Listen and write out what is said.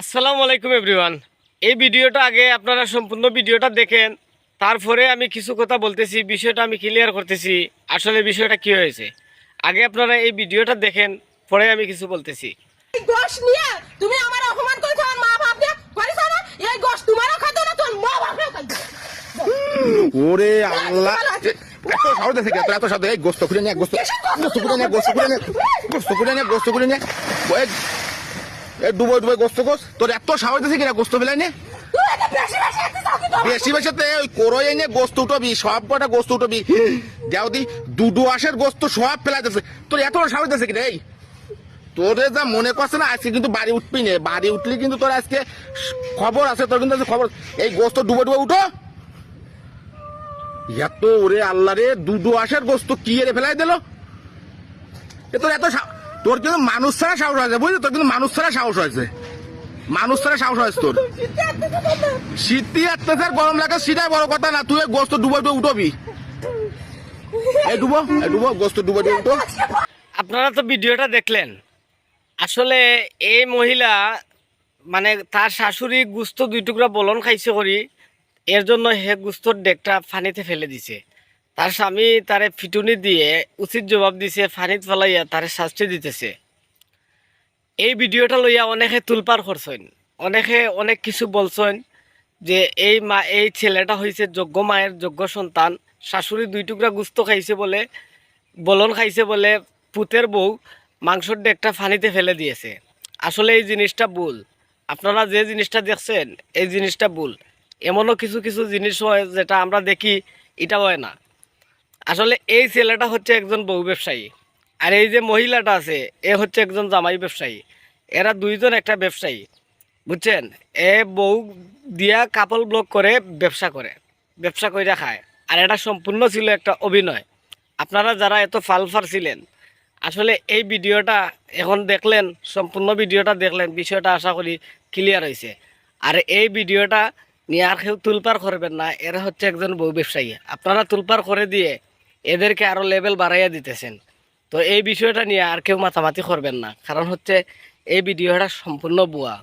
আসসালামু আলাইকুম এভরিওয়ান এই ভিডিওটা আগে আপনারা সম্পূর্ণ ভিডিওটা দেখেন। তারপরে আমি কিছু কথা বলতেছি বিষয়টা আমি ক্লিয়ার করতেছি। আসলে বিষয়টা কি হয়েছে? আগে আপনারা এই ভিডিওটা দেখেন পরে আমি কিছু বলতেছি। এই নিয়ে তুমি আমার অপমান করেছ আমার মা বাপ নিয়ে করেছ না? এই গোশ তোমারও খাইতো না তোর মা বাপেও খাইতো ওরে আল্লাহ। এত সাহস আছে কেন এত সাহস গোস্ত খুলে নে গোস্ত গোস্ত খুলে নে গোস্ত খুলে নে গোস্ত খুলে নে গোস্ত খুলে নে ওই এ ডুবো ডুবো গোস্ত গোস তোর এত সাহস আছে কিনা গোস্ত ফেলাই নে বেশি বেশি এত চাকরি তো বেশি বেশি তে ওই করোই এনে গোস্ত উঠবি সব কটা গোস্ত উঠবি। যাও দি দুডু আসের গোস্ত সব ফেলাইতেছে তোর এত সাহস আছে কিনা এই? তোরে যা মনে করছে না আজকে কিন্তু বাড়ি উঠবি নে। বাড়ি উঠলি কিন্তু তোর আজকে খবর আছে তোর কিন্তু খবর এই গোস্ত ডুবো ডুবো উঠো। এত ওরে আল্লাহ রে দুডু আসার গোস্ত কি এরে ফেলাই দিল? এ তোর এত তোর কিন্তু মানুষ ছাড়া সাহস হয়েছে, বুঝলি? তোর কিন্তু মানুষ ছাড়া সাহস হয়েছে। মানুষ ছাড়া সাহস হয়েছে তোর। শীতই অত্যাচার গরম লাগে, সেটাই বড় কথা না, তুই গোস্ত ডুবো ডুবো উঠবি। এই ডুবো এই ডুবো, গোস্ত ডুবো ডুবো উঠো। আপনারা তো ভিডিওটা দেখলেন। আসলে এই মহিলা মানে তার শাশুড়ি গুস্ত দুই টুকরা বলন খাইছে করি এর জন্য হে গুস্তর ডেকটা ফানিতে ফেলে দিছে। তার স্বামী তারে ফিটুনি দিয়ে উচিত জবাব দিছে, ফানিত ফেলাইয়া তারে শাস্তি দিতেছে। এই ভিডিওটা লইয়া অনেকে তুলপার করছেন। অনেকে অনেক কিছু বলছেন যে এই মা, এই ছেলেটা হয়েছে যোগ্য মায়ের যোগ্য সন্তান, শাশুড়ি দুই টুকরা গুস্ত খাইছে বলে, বলন খাইছে বলে পুতের বউ মাংসর ডেকটা ফানিতে ফেলে দিয়েছে। আসলে এই জিনিসটা ভুল। আপনারা যে জিনিসটা দেখছেন, এই জিনিসটা ভুল। এমনও কিছু কিছু জিনিস হয় যেটা আমরা দেখি, এটা হয় না। আসলে এই ছেলেটা হচ্ছে একজন বউ ব্যবসায়ী। আর এই যে মহিলাটা আছে, এ হচ্ছে একজন জামাই ব্যবসায়ী। এরা দুইজন একটা ব্যবসায়ী, বুঝছেন? এ বউ দিয়া কাপল ব্লক করে ব্যবসা করে ব্যবসা করে খায়। আর এটা সম্পূর্ণ ছিল একটা অভিনয়। আপনারা যারা এত ফালফার ছিলেন, আসলে এই ভিডিওটা এখন দেখলেন, সম্পূর্ণ ভিডিওটা দেখলেন, বিষয়টা আশা করি ক্লিয়ার হয়েছে আর এই ভিডিওটা নিয়ে আর কেউ তুলপার করবেন না, এরা হচ্ছে একজন বউ ব্যবসায়ী। আপনারা তুলপার করে দিয়ে এদেরকে আরও লেভেল বাড়াইয়া দিতেছেন। তো এই বিষয়টা নিয়ে আর কেউ মাথামাতি করবেন না। কারণ হচ্ছে এই ভিডিওটা সম্পূর্ণ বুয়া